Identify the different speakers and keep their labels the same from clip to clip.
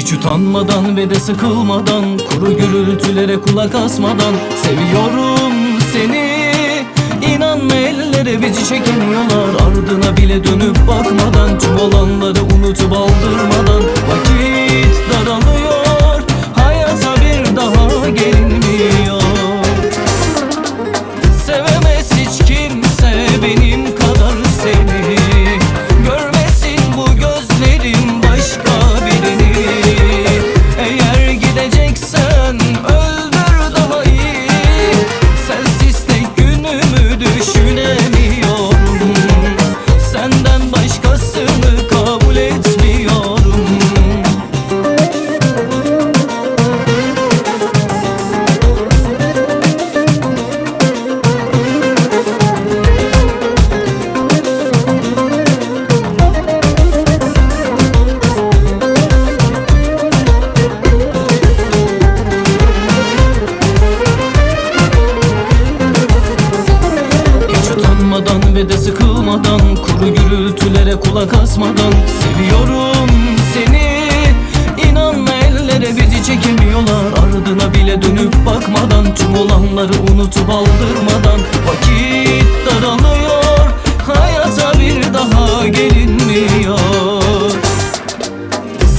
Speaker 1: Hiç utanmadan ve de sıkılmadan Kuru gürültülere kulak asmadan Seviyorum seni. İnan ellere bizi çekemiyorlar Ardına bile dönüp bakmadan Tüm olanları unutup aldırmadan Vakit daralıyor Hayata bir daha gelmiyor Sevemez hiç kimse utanmadan ve de sıkılmadan Kuru gürültülere kulak asmadan Seviyorum seni. İnan ellere bizi çekemiyorlar Ardına bile dönüp bakmadan Tüm olanları unutup aldırmadan. Vakit daralıyor Hayata bir daha gelinmiyor.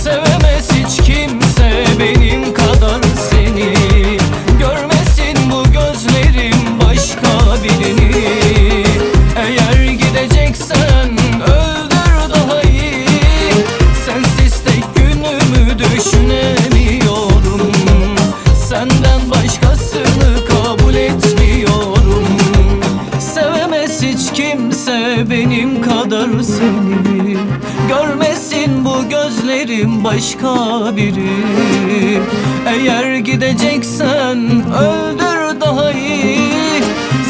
Speaker 1: Sevemez hiç kimse benim kadar seni. Görmesin bu gözlerim başka birini benim kadar seni Görmesin bu gözlerim başka biri. Eğer gideceksen öldür daha iyi.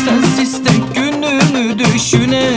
Speaker 1: Sensiz tek günümü düşüne